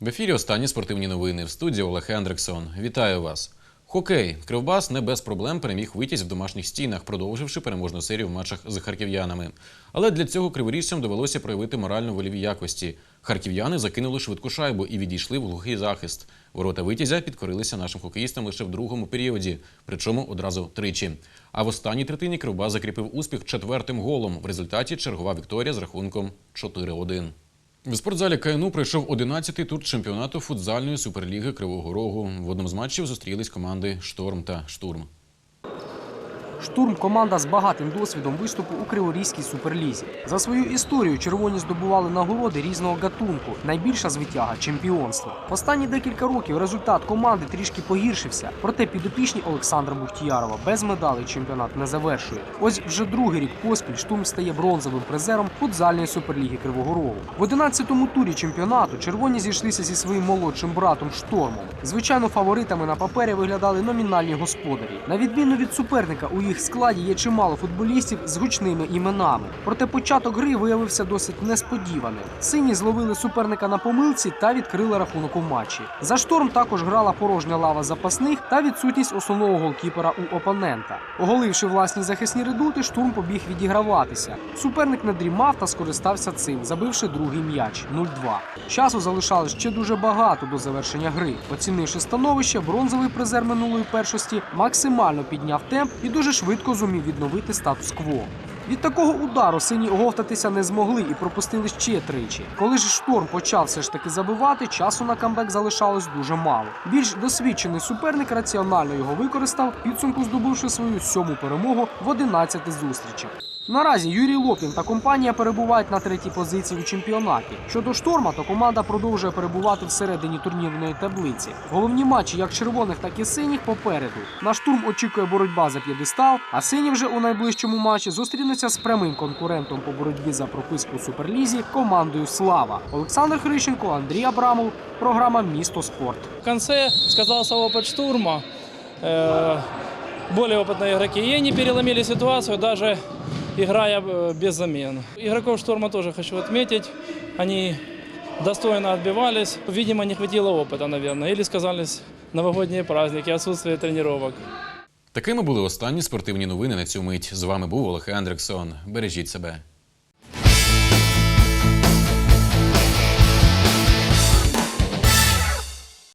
В ефірі останні спортивні новини в студії Олег Ендриксон. Вітаю вас. Хокей. Кривбас не без проблем переміг витязь в домашніх стінах, продовживши переможну серію в матчах з харків'янами. Але для цього криворіжцям довелося проявити морально-воліві якості. Харків'яни закинули швидку шайбу і відійшли в глухий захист. Ворота витязя підкорилися нашим хокеїстам лише в другому періоді, причому одразу тричі. А в останній третині Кривбас закріпив успіх четвертим голом. В результаті чергова вікторія з рахунком 4-1. В спортзалі КНУ пройшов 11-й тур чемпіонату футзальної суперліги Кривого Рогу. В одному з матчів зустрілись команди Шторм та Штурм. Штурм команда з багатим досвідом виступу у Криворізькій суперлізі. За свою історію червоні здобували нагороди різного гатунку. Найбільша звитяга чемпіонство. Останні декілька років результат команди трішки погіршився. Проте підопічні Олександра Бухтіярова без медалей чемпіонат не завершує. Ось вже другий рік поспіль штурм стає бронзовим призером футзальної суперліги Кривого Рогу. В 11-му турі чемпіонату червоні зійшлися зі своїм молодшим братом штормом. Звичайно, фаворитами на папері виглядали номінальні господарі. На відміну від суперника, у їх складі є чимало футболістів з гучними іменами. Проте початок гри виявився досить несподіваним. Сині зловили суперника на помилці та відкрили рахунок у матчі. За шторм також грала порожня лава запасних та відсутність основного голкіпера у опонента. Оголивши власні захисні редути, штурм побіг відіграватися. Суперник не дрімав та скористався цим, забивши другий м'яч 0-2. Часу залишалось ще дуже багато до завершення гри. Оцінивши становище, бронзовий призер минулої першості максимально підняв темп і дуже швидко зумів відновити статус-кво. Від такого удару сині оговтатися не змогли і пропустили ще тричі. Коли ж шторм почав все ж таки забивати, часу на камбек залишалось дуже мало. Більш досвідчений суперник раціонально його використав, підсумку здобувши свою сьому перемогу в 11 зустрічах. Наразі Юрій Лопін та компанія перебувають на третій позиції у чемпіонаті. Щодо шторма, то команда продовжує перебувати всередині турнірної таблиці. Головні матчі як червоних, так і синіх попереду. На штурм очікує боротьба за п'єдестал, а сині вже у найближчому матчі зустрінуться з прямим конкурентом по боротьбі за прописку у суперлізі командою Слава. Олександр Хрищенко, Андрій Абрамов. Програма Місто спорт. В конце сказался опыт штурма. Э, Более опытные игроки. И они переломили ситуацию, даже играя э, без замен. Игроков «Шторма» тоже хочу отметить. Они достойно отбивались. Видимо, не хватило опыта, наверное. Или сказались новогодние праздники, отсутствие тренировок. Такими були останні спортивні новини на цю мить. З вами був Олег Андрексон. Бережіть себе.